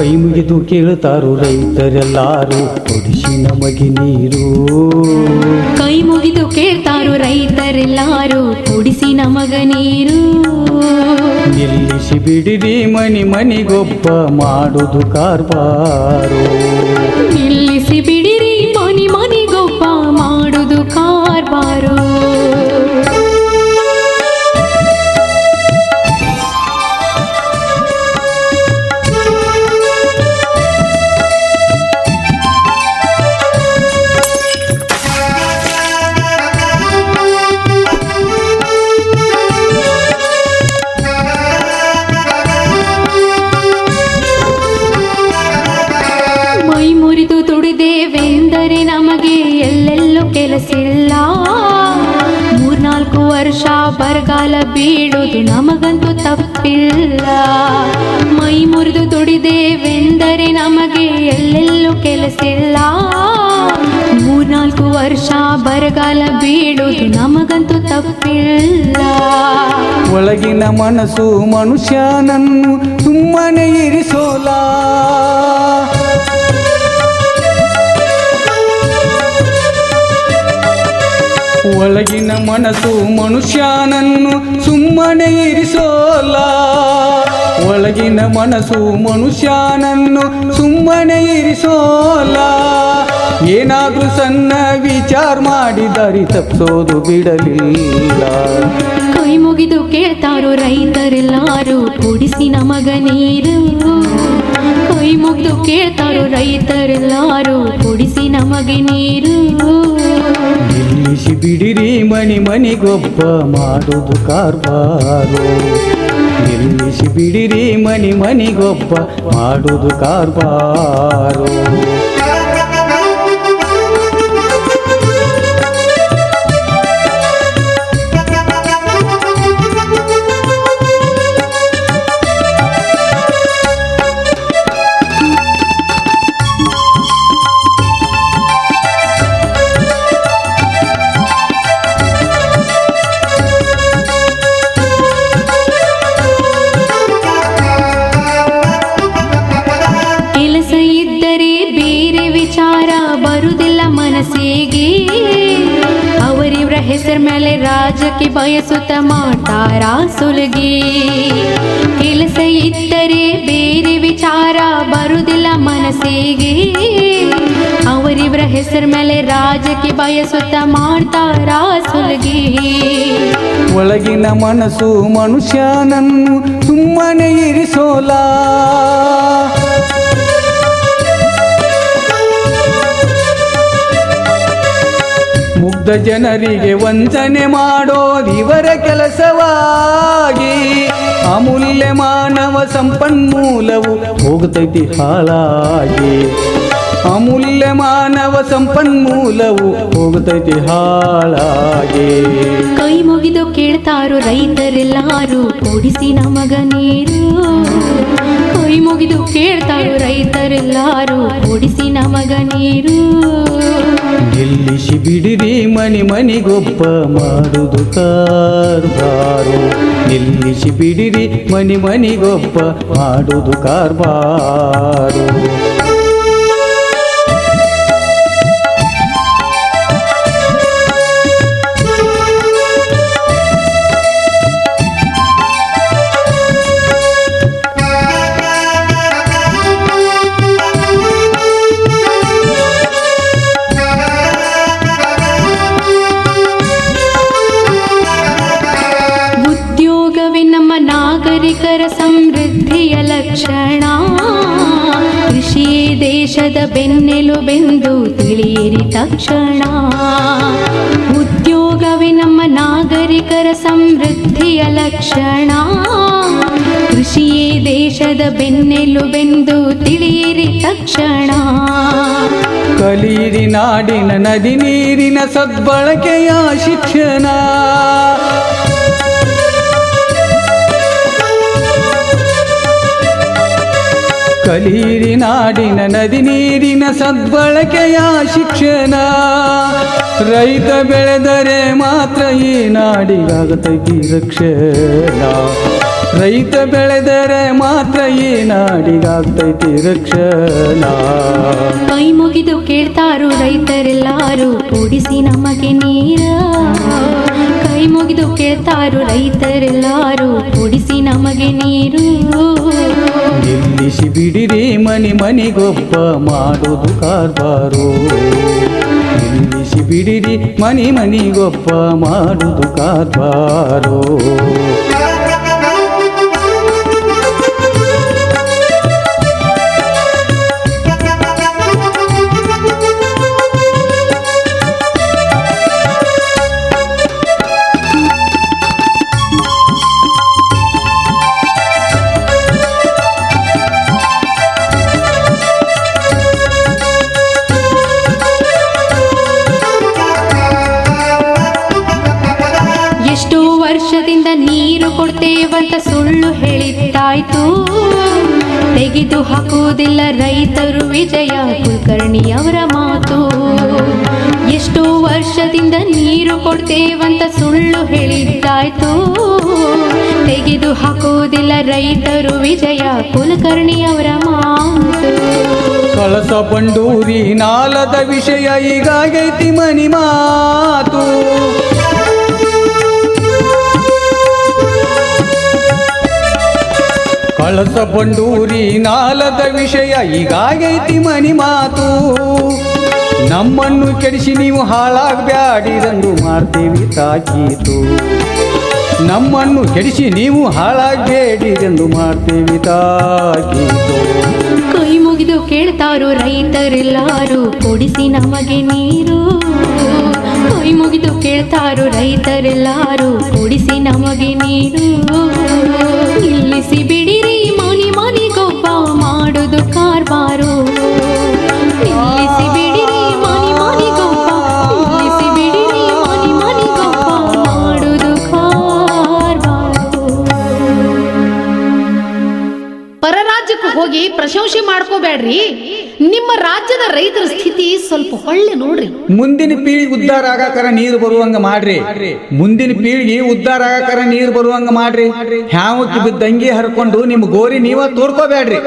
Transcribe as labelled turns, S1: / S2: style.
S1: ಕೈ ಮುಗಿದು ಕೇಳ್ತಾರು ರೈತರೆಲ್ಲಾರು ಕೊಡಿಸಿ ನಮಗೆ ನೀರು.
S2: ಕೈ ಮುಗಿದು ಕೇಳ್ತಾರೋ ರೈತರೆಲ್ಲಾರು ಕುಡಿಸಿ ನಮಗ ನೀರು.
S1: ನಿಲ್ಲಿಸಿ ಬಿಡಿರಿ ಮನಿ ಮನಿಗೊಬ್ಬ ಮಾಡುದು ಕಾರ್ಬಾರು
S2: ನಿಲ್ಲಿಸಿ ಬಿಡಿರಿ ಬೀಳುವುದು ನಮಗಂತೂ ತಪ್ಪಿಲ್ಲ. ಮೈ ಮುರಿದು ದುಡಿದೇವೆಂದರೆ ನಮಗೆ ಎಲ್ಲೆಲ್ಲೂ ಕೆಲಸಿಲ್ಲ. ಮೂರ್ನಾಲ್ಕು ವರ್ಷ ಬರಗಾಲ ಬೀಳುವುದು ನಮಗಂತೂ ತಪ್ಪಿಲ್ಲ.
S1: ಒಳಗಿನ ಮನಸ್ಸು ಮನುಷ್ಯನನ್ನು ಸುಮ್ಮನೆ ಇರಿಸೋಲ ಒಳಗಿನ ಮನಸ್ಸು ಮನುಷ್ಯನನ್ನು ಸುಮ್ಮನೆ ಇರಿಸೋಲ್ಲ. ಒಳಗಿನ ಮನಸ್ಸು ಮನುಷ್ಯನನ್ನು ಸುಮ್ಮನೆ ಇರಿಸೋಲ್ಲ. ಏನಾದರೂ ಸಣ್ಣ ವಿಚಾರ ಮಾಡಿದಾರಿ ತಪ್ಪಿಸೋದು ಬಿಡಲಿಲ್ಲ.
S2: ಕೈ ಮುಗಿದು ಕೇಳ್ತಾರೋ ರೈತರೆಲ್ಲಾರು ಕುಡಿಸಿ ನಮಗ ನೀರು ಕೈ ಮುಗಿದು ಕೇಳ್ತಾರೋ ರೈತರೆಲ್ಲಾರು ಕುಡಿಸಿ ನಮಗೆ ನೀರು
S1: ನಿಲ್ಲಿಸಿ ಬಿಡಿರಿ ಮನಿ ಮನಿಗೊಬ್ಬ ಮಾಡುದು ಕಾರ್ಬಾರು ನಿಲ್ಲಿಸಿ ಬಿಡಿರಿ ಮನಿ ಮನಿಗೊಬ್ಬ ಮಾಡುದು ಕಾರ್ಬಾರು
S2: ರಾಜಕ್ಕೆ ಬಯಸುತ್ತ ಮಾಡ್ತಾರ ಸುಲಗಿ? ಕೆಲಸ ಇದ್ದರೆ ಬೇರೆ ವಿಚಾರ ಬರುವುದಿಲ್ಲ ಮನಸ್ಸಿಗೆ. ಅವರಿವ್ರ ಹೆಸರ ಮೇಲೆ ರಾಜಕ್ಕೆ ಬಯಸುತ್ತ ಮಾಡ್ತಾರ ಸುಲಗಿ?
S1: ಒಳಗಿನ ಮನಸ್ಸು ಮನುಷ್ಯನನ್ನು ಸುಮ್ಮನೆ ಇರಿಸೋಲ? ಜನರಿಗೆ ವಂಚನೆ ಮಾಡೋ ಇವರ ಕೆಲಸವಾಗಿ ಅಮೂಲ್ಯ ಮಾನವ ಸಂಪನ್ಮೂಲವು ಹೋಗುತ್ತೈತಿ ಹಾಳಾಗಿ. ಅಮೂಲ್ಯ ಮಾನವ ಸಂಪನ್ಮೂಲವು ಹೋಗುತ್ತೈತಿ ಹಾಳಾಗಿ.
S2: ಕೈ ಮುಗಿದು ಕೇಳ್ತಾರೋ ರೈತರೆಲ್ಲಾರು ಕೊಡಿಸಿ ನಮಗ ನೀರು. ಕೈ ಮುಗಿದು ಕೇಳ್ತಾರು ರೈತರೆಲ್ಲಾರು, ಓಡಿಸಿ ನಮಗ ನೀರು.
S1: ನಿಲ್ಲಿಸಿ ಬಿಡಿರಿ ಮನಿ ಮನೆಗೊಬ್ಬ ಮಾಡುದು ಕಾರ್ಬಾರು ನಿಲ್ಲಿಸಿ ಬಿಡಿರಿ ಮನಿ ಮನೆಗೊಬ್ಬ ಮಾಡುದು ಕಾರ್ಬಾರು
S2: ನಾಗರಿಕರ ಸಮೃದ್ಧಿಯ ಲಕ್ಷಣ. ಕೃಷಿಯೇ ದೇಶದ ಬೆನ್ನೆಲುಬೆಂದು ತಿಳಿಯಿರಿ ತಕ್ಷಣ. ಉದ್ಯೋಗವೇ ನಮ್ಮ ನಾಗರಿಕರ ಸಮೃದ್ಧಿಯ ಲಕ್ಷಣ. ಕೃಷಿಯೇ ದೇಶದ ಬೆನ್ನೆಲುಬೆಂದು ತಿಳಿಯಿರಿ ತಕ್ಷಣ.
S1: ಕಲಿಯಿರಿ ನಾಡಿನ ನದಿ ನೀರಿನ ಸದ್ಬಳಕೆಯ ಶಿಕ್ಷಣ. ಕಲೀರಿ ನಾಡಿನ ನದಿ ನೀರಿನ ಸದ್ಬಳಕೆಯ ಶಿಕ್ಷಣ. ರೈತ ಬೆಳೆದರೆ ಮಾತ್ರ ಈ ನಾಡಿಗಾಗತಗಿ ರಕ್ಷಣ. ರೈತ ಬೆಳೆದರೆ ಮಾತ್ರ ಈ ನಾಡಿಗಾಗ್ತೈತಿ ರಕ್ಷಣ.
S2: ಕೈ ಮುಗಿದು ಕೇಳ್ತಾರು ರೈತರೆಲ್ಲಾರು, ಕೂಡಿಸಿ ನಮಗೆ ನೀರ. ಕೈ ಮುಗಿದು ಕೇಳ್ತಾರು ರೈತರೆಲ್ಲಾರು, ಕುಡಿಸಿ ನಮಗೆ ನೀರು.
S1: ನಿಲ್ಲಿಸಿ ಬಿಡಿರಿ ಮನೆ ಮನಿಗೊಬ್ಬ ಮಾಡೋದು ಕಾರ್ಬಾರು ನಿಲ್ಲಿಸಿ ಬಿಡಿರಿ ಮನೆ ಮನಿಗೊಬ್ಬ ಮಾಡೋದು ಕಾರ್ಬಾರು
S2: ತೆಗೆದು ಹಾಕುವುದಿಲ್ಲ ರೈತರು ವಿಜಯ ಕುಲಕರ್ಣಿಯವರ ಮಾತು. ಎಷ್ಟೋ ವರ್ಷದಿಂದ ನೀರು ಕೊಡ್ತೇವಂತ ಸುಳ್ಳು ಹೇಳಿದ್ದಾಯ್ತು. ತೆಗೆದು ಹಾಕುವುದಿಲ್ಲ ರೈತರು ವಿಜಯ ಕುಲಕರ್ಣಿಯವರ ಮಾತು.
S1: ಕಳಸ ಬಂಡೂರಿ ನಾಲದ ವಿಷಯ ಈಗಾಗೈತಿ ಮನಿ ಮಾತು. ಕಳಸ ಬಂಡೂರಿ ನಾಲದ ವಿಷಯ ಈಗಾಗೈತಿ ಮನಿ ಮಾತು. ನಮ್ಮನ್ನು ಕೆಡಿಸಿ ನೀವು ಹಾಳಾಗಬ್ಯಾಡಿದಂದು ಮಾಡ್ತೀವಿ ತಾಕೀತು. ನಮ್ಮನ್ನು ಕೆಡಿಸಿ ನೀವು ಹಾಳಾಗಬೇಡಿದೆಂದು ಮಾಡ್ತೀವಿ ತಾಕೀತು.
S2: ಕೈ ಮುಗಿದು ಕೇಳ್ತಾರೋ ರೈತರೆಲ್ಲಾರು, ಕೊಡಿಸಿ ನಮಗೆ ನೀರು. ಕೈ ಮುಗಿದು ಕೇಳ್ತಾರೋ ರೈತರೆಲ್ಲಾರು, ಕೊಡಿಸಿ ನಮಗೆ ನೀರು.
S3: ಪ್ರಶಂಸೆ ಮಾಡ್ಕೋಬೇಡ್ರಿ. ನಿಮ್ಮ ರಾಜ್ಯದ ರೈತರ ಸ್ಥಿತಿ ಸ್ವಲ್ಪ ಹೊಳ್ಳೆ ನೋಡ್ರಿ.
S1: ಮುಂದಿನ ಪೀಳಿಗೆ ಉದ್ದಾರ ಆಗಾಕರ ನೀರು ಬರುವಂಗ ಮಾಡ್ರಿ. ಮುಂದಿನ ಪೀಳಿಗೆ ಉದ್ದಾರ ಆಗಾಕರ ನೀರು ಬರುವಂಗ ಮಾಡ್ರಿ. ಹ್ಯಾವಕ್ಕೆ ಬಿದ್ದಂಗಿ ಹರ್ಕೊಂಡು ನಿಮ್ ಗೋರಿ ನೀವ ತೋರ್ಕೋಬೇಡ್ರಿ.